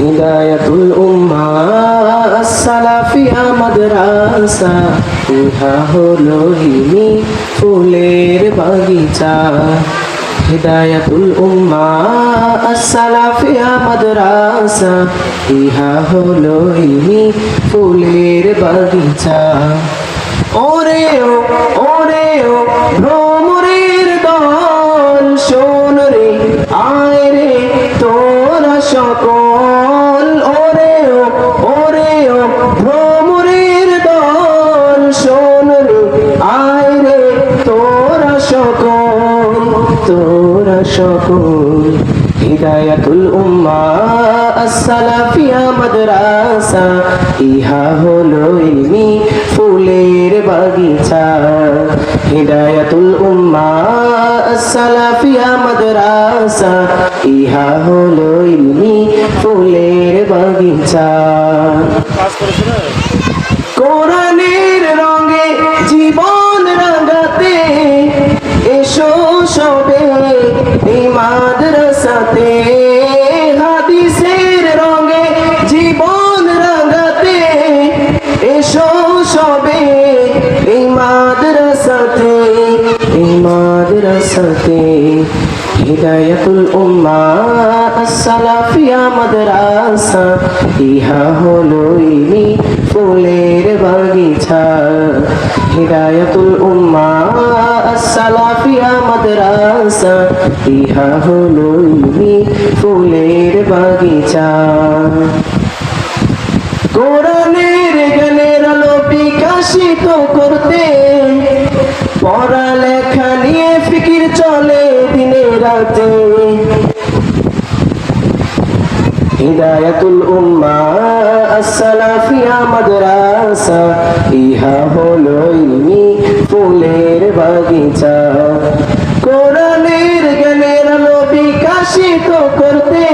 হিদায়াতুল উম্মা সালাফিয়া মাদ্রাসা, ইহা হলো হিমি ফুলের বাগিচা। হিদায়াতুল উম্মা সালাফিয়া মাদ্রাসা, ইহা হলো হিমি ফুলের বাগিচা। ওরে ও ওরে ও, ভ্রমরের দল সকল হিদায়াতুল উম্মা আসসালাফিয়া মাদ্রাসা ইহা হলো ইলমি ফুলের বাগিচা। হিদায়াতুল উম্মা আসসালাফিয়া মাদ্রাসা ইহা হলো ইলমি ফুলের বাগিচা। কোরআনের রঙে জীবন হিদায়াতুল উম্মা আসসালাফিয়া মাদ্রাসা ইহা হলো ইনি ফুলের বাগিচা। হিদায়াতুল উম্মা আসসালাফিয়া মাদ্রাসা ইহা হলো ইনি ফুলের বাগিচা। কোরআনের জ্ঞানের আলো বিকাশিত করতে রাতে হিদায়াতুল উম্মা আসসালাফিয়া মাদ্রাসা, ইহা হলো ইলমি ফুলের বাগিচা। কোরআনের জ্ঞানের আলো বিকাশিত করতে,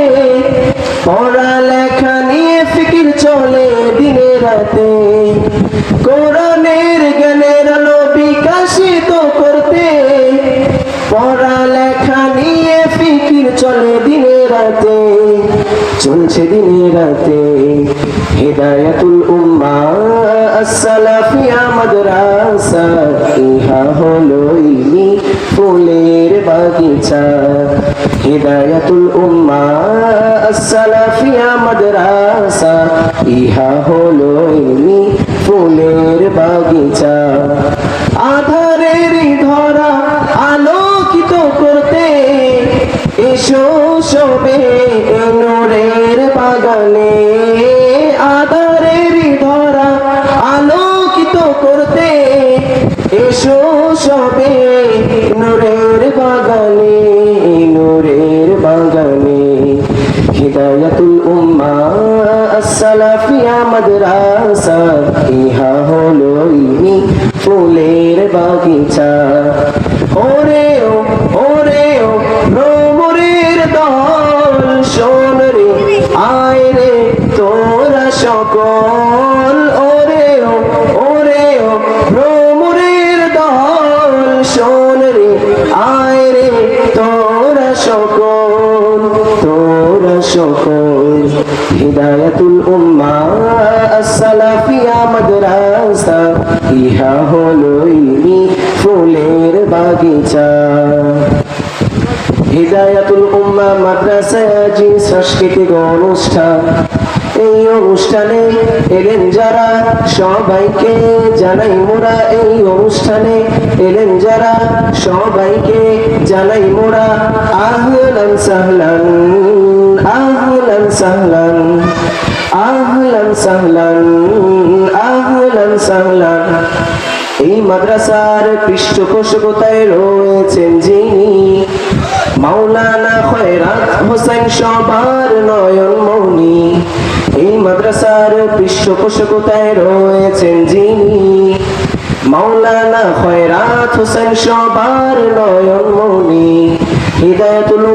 পড়ালেখা নিয়ে ফিকির চলে দিনে রাতে। কোরআনের জ্ঞানের পড়ালেখা নিয়ে ফিকির চলে দিনে রাতে। চলছে দিনে রাতে। হিদায়াতুল উম্মা, আসসালাফিয়া, মাদ্রাসা, ইহা হলো ইলমি, ফুলের বাগিচা। হিদায়াতুল উম্মা, আসসালাফিয়া, মাদ্রাসা, ইহা হলো ইলমি, ফুলের বাগিচা। আধারের ধরা আলোকিত করতে সবে নোরের বাগানে আধারের ধরা আলোকিত করতে এসো সবে নোরের বাগানে নোরের বাগানে। হিদায়াতুল উম্মা, আসসালাফিয়া মাদ্রাসা, ইহা হলো ইলমি ফুলের বাগিচা। ওরে ও সকল হিদায়াতুল উম্মা আসসালাফিয়া মাদ্রাসা ইহা হলো ইলমি ফুলের বাগিচা হিদায়াতুল উম্মা মাদ্রাসায় আজি সাংস্কৃতিক অনুষ্ঠান। এই অনুষ্ঠানে এলেন যারা সবাইকে জানাই মোরা, এই অনুষ্ঠানে এলেন যারা সবাইকে জানাই মোরা। আহলান সাহলান। সাহলান আহলান সাহলান আহলান সাহলান এই মাদ্রাসার পৃষ্ঠপোষকতায় রয়েছেন যিনি মাওলানা খয়রাত হোসেন সবার নয়ন মৌনি এই মাদ্রাসার পৃষ্ঠপোষকতায় রয়েছেন যিনি মাওলানা খয়রাত হোসেন সবার নয়ন মৌনি হৃদয়তুল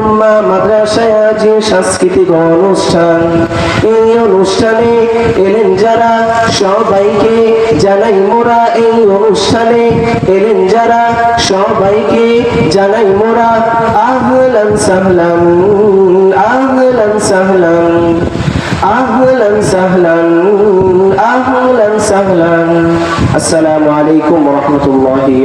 মাদ্রাসায় সাংস্কৃতিক অনুষ্ঠান। এই অনুষ্ঠানে এলেন যারা, সবাইকে জানাই মোরা এই অনুষ্ঠানে। এলেন যারা, সবাইকে জানাই মোরা। সাহলান, আহলান সাহলান আহলান সাহলান সাহলান। আসসালামু আলাইকুম ওয়া রাহমাতুল্লাহি